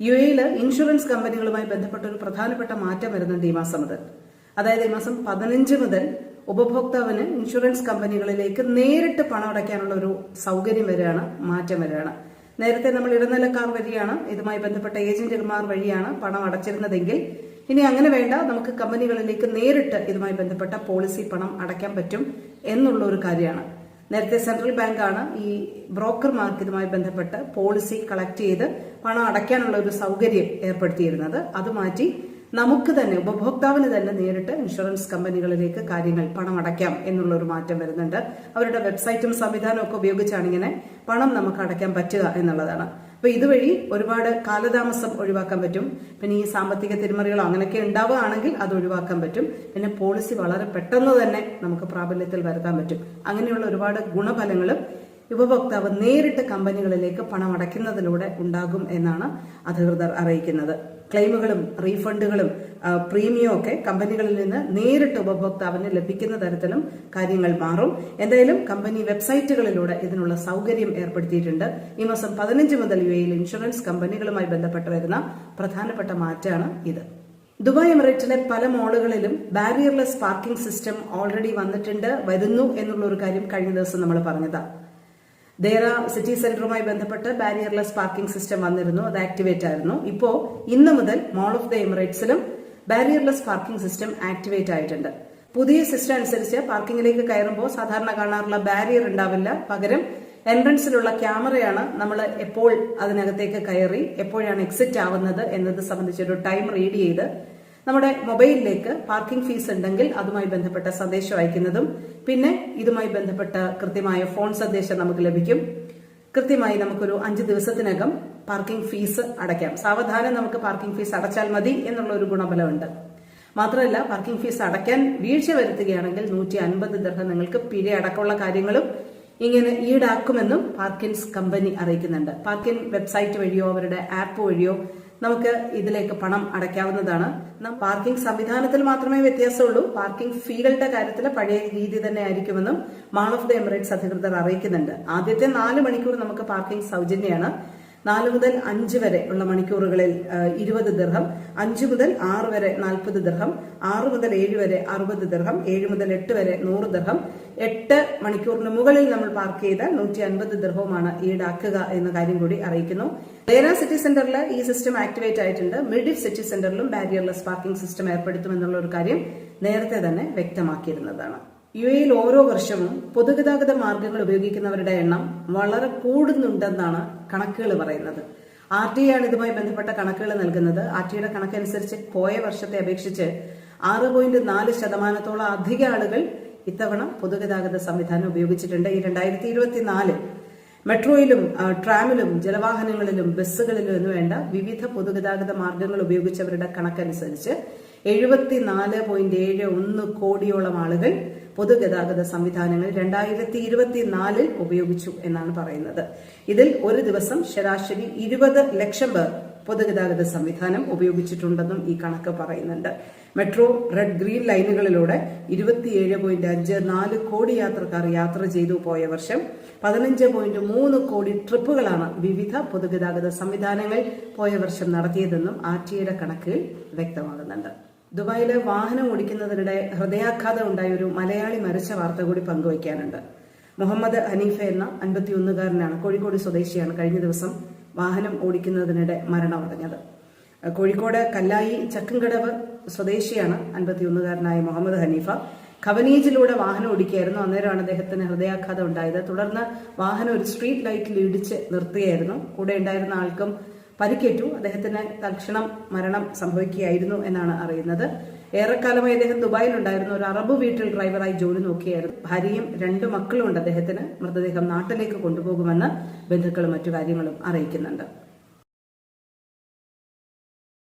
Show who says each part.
Speaker 1: U എയിൽ insurance കമ്പനികളുമായി ബന്ധപ്പെട്ട ഒരു പ്രധാനപ്പെട്ട മാറ്റം വരുന്നുണ്ട് ഈ മാസം മുതൽ അതായത് ഈ മാസം പതിനഞ്ച് മുതൽ ഉപഭോക്താവിന് ഇൻഷുറൻസ് കമ്പനികളിലേക്ക് നേരിട്ട് പണം അടയ്ക്കാനുള്ള ഒരു സൗകര്യം വരികയാണ് മാറ്റം വരികയാണ്. നേരത്തെ നമ്മൾ ഇടനിലക്കാർ വഴിയാണ് ഇതുമായി ബന്ധപ്പെട്ട ഏജന്റുമാർ വഴിയാണ് പണം അടച്ചിരുന്നതെങ്കിൽ ഇനി അങ്ങനെ വേണ്ട നമുക്ക് കമ്പനികളിലേക്ക് നേരിട്ട് ഇതുമായി ബന്ധപ്പെട്ട പോളിസി പണം അടയ്ക്കാൻ പറ്റും എന്നുള്ള ഒരു കാര്യമാണ്. നേരത്തെ സെൻട്രൽ ബാങ്കാണ് ഈ ബ്രോക്കർ മാർക്കറ്റുമായി ബന്ധപ്പെട്ട് പോളിസി കളക്ട് ചെയ്ത് പണം അടയ്ക്കാനുള്ള ഒരു സൗകര്യം ഏർപ്പെടുത്തിയിരുന്നത്. അത് മാറ്റി നമുക്ക് തന്നെ ഉപഭോക്താവിന് തന്നെ നേരിട്ട് ഇൻഷുറൻസ് കമ്പനികളിലേക്ക് കാര്യങ്ങൾ പണം അടയ്ക്കാം എന്നുള്ള ഒരു മാറ്റം വരുന്നുണ്ട്. അവരുടെ വെബ്സൈറ്റും സംവിധാനവും ഒക്കെ ഉപയോഗിച്ചാണ് ഇങ്ങനെ പണം നമുക്ക് അടയ്ക്കാൻ പറ്റുക എന്നുള്ളതാണ്. അപ്പൊ ഇതുവഴി ഒരുപാട് കാലതാമസം ഒഴിവാക്കാൻ പറ്റും. പിന്നെ ഈ സാമ്പത്തിക തിരിമറികളോ അങ്ങനെയൊക്കെ ഉണ്ടാവുകയാണെങ്കിൽ അത് ഒഴിവാക്കാൻ പറ്റും. പിന്നെ പോളിസി വളരെ പെട്ടെന്ന് തന്നെ നമുക്ക് പ്രാബല്യത്തിൽ വരുത്താൻ പറ്റും. അങ്ങനെയുള്ള ഒരുപാട് ഗുണഫലങ്ങളും ഉപഭോക്താവ് നേരിട്ട് കമ്പനികളിലേക്ക് പണം അടയ്ക്കുന്നതിലൂടെ ഉണ്ടാകും എന്നാണ് അധികൃതർ അറിയിക്കുന്നത്. ക്ലെയിമുകളും റീഫണ്ടുകളും പ്രീമിയം ഒക്കെ കമ്പനികളിൽ നിന്ന് നേരിട്ട് ഉപഭോക്താവിന് ലഭിക്കുന്ന തരത്തിലും കാര്യങ്ങൾ മാറും. എന്തായാലും കമ്പനി വെബ്സൈറ്റുകളിലൂടെ ഇതിനുള്ള സൗകര്യം ഏർപ്പെടുത്തിയിട്ടുണ്ട്. ഈ മാസം പതിനഞ്ച് മുതൽ യു എയിൽ ഇൻഷുറൻസ് കമ്പനികളുമായി ബന്ധപ്പെട്ട് വരുന്ന പ്രധാനപ്പെട്ട മാറ്റമാണ് ഇത്. ദുബായ് എമിറേറ്റിലെ പല മോളുകളിലും ബാരിയർലെസ് പാർക്കിംഗ് സിസ്റ്റം ഓൾറെഡി വന്നിട്ടുണ്ട് വരുന്നു എന്നുള്ള ഒരു കാര്യം കഴിഞ്ഞ ദിവസം നമ്മൾ പറഞ്ഞതാണ് ദേറ സിറ്റി സെന്ററുമായി ബന്ധപ്പെട്ട് ബാരിയർലെസ് പാർക്കിംഗ് സിസ്റ്റം വന്നിരുന്നു അത് ആക്ടിവേറ്റ് ആയിരുന്നു. ഇപ്പോൾ ഇന്ന് മുതൽ മോൾ ഓഫ് ദ എമിറേറ്റ്സിലും ബാരിയർലെസ് പാർക്കിംഗ് സിസ്റ്റം ആക്ടിവേറ്റ് ആയിട്ടുണ്ട്. പുതിയ സിസ്റ്റം അനുസരിച്ച് പാർക്കിംഗിലേക്ക് കയറുമ്പോൾ സാധാരണ കാണാറുള്ള ബാരിയർ ഉണ്ടാവില്ല. പകരം എൻട്രൻസിലുള്ള ക്യാമറയാണ് നമ്മൾ എപ്പോൾ അതിനകത്തേക്ക് കയറി എപ്പോഴാണ് എക്സിറ്റ് ആവുന്നത് എന്നത് സംബന്ധിച്ചൊരു ടൈം റീഡ് ചെയ്ത് നമ്മുടെ മൊബൈലിലേക്ക് പാർക്കിംഗ് ഫീസ് ഉണ്ടെങ്കിൽ അതുമായി ബന്ധപ്പെട്ട സന്ദേശം അയക്കുന്നതും പിന്നെ ഇതുമായി ബന്ധപ്പെട്ട കൃത്യമായ ഫോൺ സന്ദേശം നമുക്ക് ലഭിക്കും. കൃത്യമായി നമുക്കൊരു അഞ്ച് ദിവസത്തിനകം പാർക്കിംഗ് ഫീസ് അടയ്ക്കാം. സാവധാനം നമുക്ക് പാർക്കിംഗ് ഫീസ് അടച്ചാൽ മതി എന്നുള്ള ഒരു ഗുണബലമുണ്ട്. മാത്രമല്ല പാർക്കിംഗ് ഫീസ് അടയ്ക്കാൻ വീഴ്ച വരുത്തുകയാണെങ്കിൽ നൂറ്റി അൻപത് ദർഹം നിങ്ങൾക്ക് പിഴ അടക്കമുള്ള കാര്യങ്ങളും ഇങ്ങനെ ഈടാക്കുമെന്നും പാർക്കിൻസ് കമ്പനി അറിയിക്കുന്നുണ്ട്. പാർക്കിൻ വെബ്സൈറ്റ് വഴിയോ അവരുടെ ആപ്പ് വഴിയോ നമുക്ക് ഇതിലേക്ക് പണം അടയ്ക്കാവുന്നതാണ്. പാർക്കിംഗ് സംവിധാനത്തിൽ മാത്രമേ വ്യത്യാസമുള്ളൂ. പാർക്കിംഗ് ഫീകളുടെ കാര്യത്തിൽ പഴയ രീതി തന്നെ ആയിരിക്കുമെന്നും മാൾ ഓഫ് ദ എമിറേറ്റ്സ് അധികൃതർ അറിയിക്കുന്നുണ്ട്. ആദ്യത്തെ നാല് മണിക്കൂർ നമുക്ക് പാർക്കിംഗ് സൗജന്യമാണ്. നാല് മുതൽ അഞ്ച് വരെ ഉള്ള മണിക്കൂറുകളിൽ ഇരുപത് ദിർഹം അഞ്ച് മുതൽ ആറ് വരെ നാൽപ്പത് ദിർഹം ആറ് മുതൽ ഏഴ് വരെ അറുപത് ദിർഹം ഏഴ് മുതൽ എട്ട് വരെ നൂറ് ദിർഹം. എട്ട് മണിക്കൂറിന് മുകളിൽ നമ്മൾ പാർക്ക് ചെയ്താൽ നൂറ്റി അൻപത് ദിർഹവുമാണ് ഈടാക്കുക എന്ന കാര്യം കൂടി അറിയിക്കുന്നു. ലേന സിറ്റി സെന്ററിൽ ഈ സിസ്റ്റം ആക്ടിവേറ്റ് ആയിട്ടുണ്ട്. മിഡിൽ സിറ്റി സെന്ററിലും ബാരിയർലെസ് പാർക്കിംഗ് സിസ്റ്റം ഏർപ്പെടുത്തുമെന്നുള്ള ഒരു കാര്യം നേരത്തെ തന്നെ വ്യക്തമാക്കിയിരുന്നതാണ്. യു എയിൽ ഓരോ വർഷവും പൊതുഗതാഗത മാർഗങ്ങൾ ഉപയോഗിക്കുന്നവരുടെ എണ്ണം വളരെ കൂടുന്നുണ്ടെന്നാണ് കണക്കുകൾ പറയുന്നത്. ആർ ടി ആണ് ഇതുമായി ബന്ധപ്പെട്ട കണക്കുകൾ നൽകുന്നത്. ആർ ടിയുടെ കണക്കനുസരിച്ച് പോയ വർഷത്തെ അപേക്ഷിച്ച് ആറ് പോയിന്റ് നാല് ശതമാനത്തോളം അധിക ആളുകൾ ഇത്തവണ പൊതുഗതാഗത സംവിധാനം ഉപയോഗിച്ചിട്ടുണ്ട്. ഈ രണ്ടായിരത്തി ഇരുപത്തിനാല് മെട്രോയിലും ട്രാമിലും ജലവാഹനങ്ങളിലും ബസ്സുകളിലും എന്ന് വേണ്ട വിവിധ പൊതുഗതാഗത മാർഗങ്ങൾ ഉപയോഗിച്ചവരുടെ കണക്കനുസരിച്ച് എഴുപത്തിനാല് പോയിന്റ് ഏഴ് ഒന്ന് കോടിയോളം ആളുകൾ പൊതുഗതാഗത സംവിധാനങ്ങൾ രണ്ടായിരത്തി ഇരുപത്തിനാലിൽ ഉപയോഗിച്ചു എന്നാണ് പറയുന്നത്. ഇതിൽ ഒരു ദിവസം ശരാശരി ഇരുപത് ലക്ഷം പേർ പൊതുഗതാഗത സംവിധാനം ഉപയോഗിച്ചിട്ടുണ്ടെന്നും ഈ കണക്ക് പറയുന്നുണ്ട്. മെട്രോ റെഡ് ഗ്രീൻ ലൈനുകളിലൂടെ ഇരുപത്തിയേഴ് പോയിന്റ് അഞ്ച് നാല് കോടി യാത്രക്കാർ യാത്ര ചെയ്തു പോയ വർഷം പതിനഞ്ച് പോയിന്റ് മൂന്ന് കോടി ട്രിപ്പുകളാണ് വിവിധ പൊതുഗതാഗത സംവിധാനങ്ങൾ പോയ വർഷം നടത്തിയതെന്നും ആർ ടി കണക്കുകൾ വ്യക്തമാകുന്നുണ്ട് ദുബായിലെ വാഹനം ഓടിക്കുന്നതിനിടെ ഹൃദയാഘാതം ഉണ്ടായ ഒരു മലയാളി മരിച്ച വാർത്ത കൂടി പങ്കുവയ്ക്കാനുണ്ട്. മുഹമ്മദ് ഹനീഫ എന്ന അൻപത്തിയൊന്നുകാരനാണ് കോഴിക്കോട് സ്വദേശിയാണ് കഴിഞ്ഞ ദിവസം വാഹനം ഓടിക്കുന്നതിനിടെ മരണമടഞ്ഞത്. കോഴിക്കോട് കല്ലായി ചക്കുംകടവ് സ്വദേശിയാണ് അൻപത്തിയൊന്നുകാരനായ മുഹമ്മദ് ഹനീഫ. ഖവനീജിലൂടെ വാഹനം ഓടിക്കുകയായിരുന്നു. അന്നേരമാണ് അദ്ദേഹത്തിന് ഹൃദയാഘാതം ഉണ്ടായത്. തുടർന്ന് വാഹനം ഒരു സ്ട്രീറ്റ് ലൈറ്റിൽ ഇടിച്ച് നിർത്തുകയായിരുന്നു. കൂടെ ഉണ്ടായിരുന്ന ആൾക്കും പരിക്കേറ്റു. അദ്ദേഹത്തിന് തൽക്ഷണം മരണം സംഭവിക്കുകയായിരുന്നു എന്നാണ് അറിയുന്നത്. ഏറെക്കാലമായി അദ്ദേഹം ദുബായിൽ ദുബായിലുണ്ടായിരുന്നു. ഒരു അറബ് വീട്ടിൽ ഡ്രൈവറായി ജോലി നോക്കിയായിരുന്നു. ഭാര്യയും രണ്ടു മക്കളും ഉണ്ട് അദ്ദേഹത്തിന് മൃതദേഹം നാട്ടിലേക്ക് കൊണ്ടുപോകുമെന്ന് ബന്ധുക്കളും മറ്റു കാര്യങ്ങളും അറിയിക്കുന്നുണ്ട്.